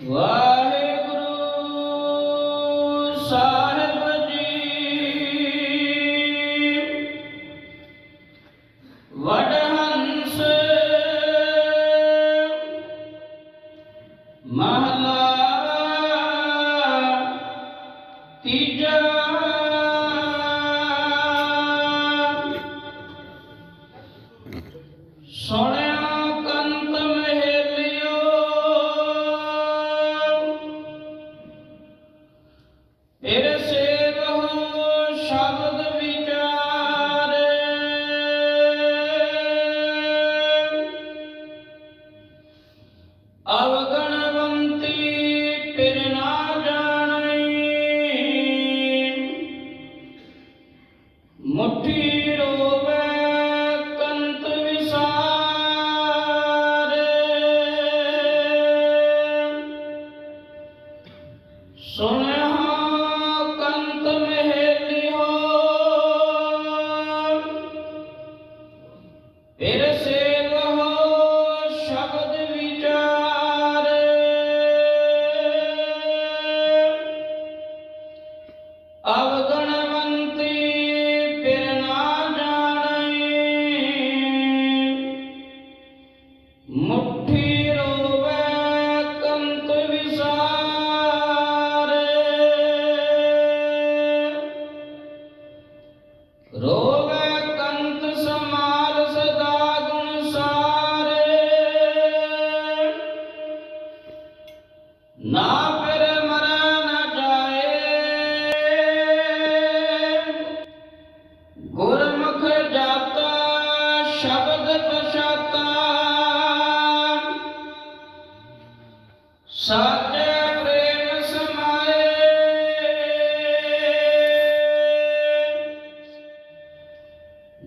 ਵਾਹਿਗੁਰੂ ਸਾਹਿਬ ਜੀ। ਵਡਹੰਸ ਮਹਲਾ ਤੀਜਾ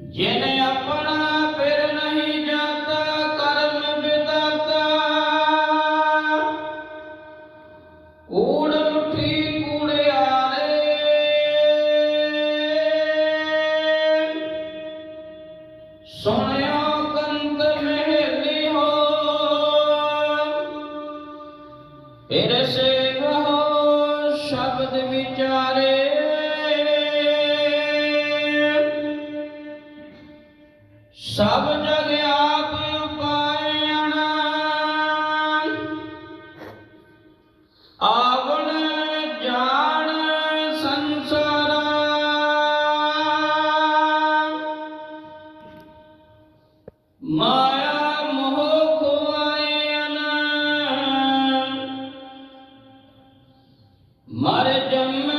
Yeah. मर जम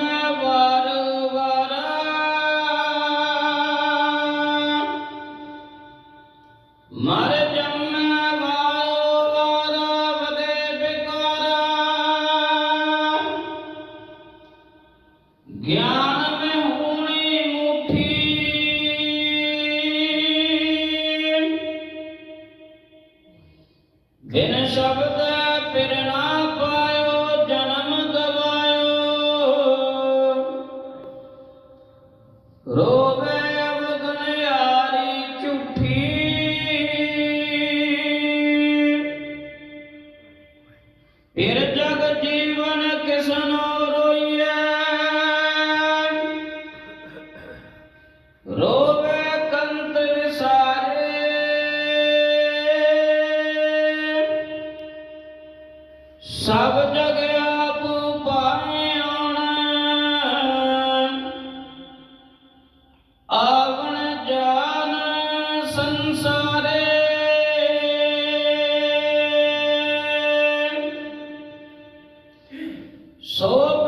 ਸਭ ਜਗ ਆਪ ਆਉਣਾ। ਆਵਣ ਜਾਨ ਸੰਸਾਰੇ। ਸੋ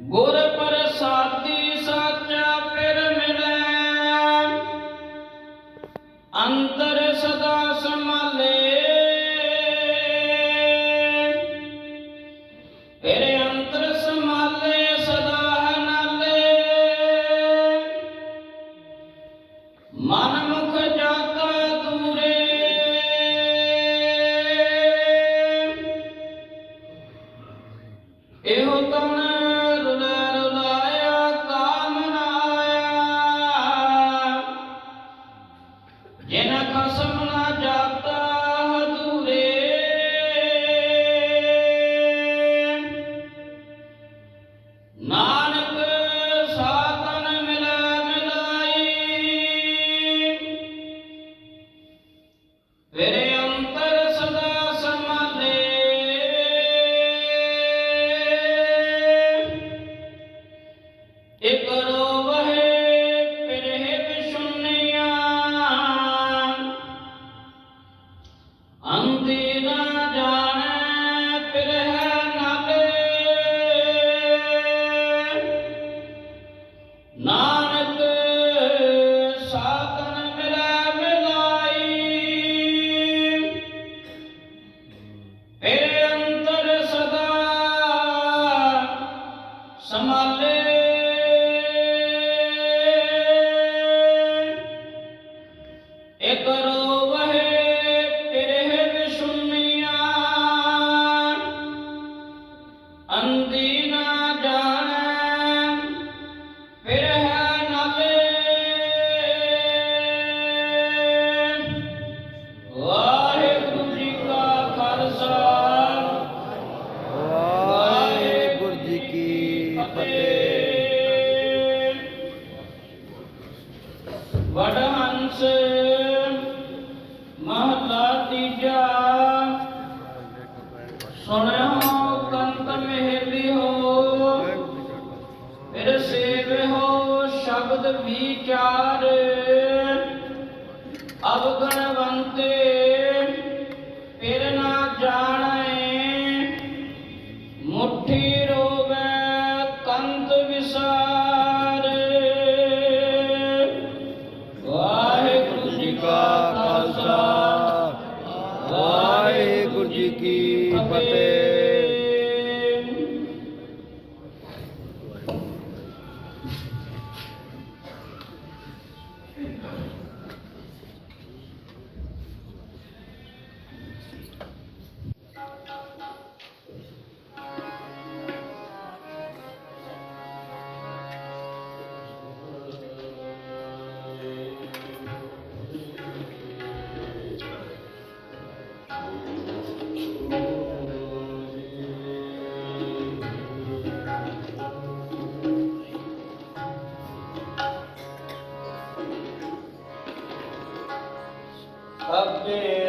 ਗੁਰ ਜਿਨ ਖਸਮ ਨਾ ਜਾਪਤਾ আমালে ਸੁਣਿਓ ਕੰਤ ਮਹਿਲੀ ਹੋ ਫਿਰ ਸੇਵ ਹੋ ਸ਼ਬਦ ਵਿਚਾਰ अपने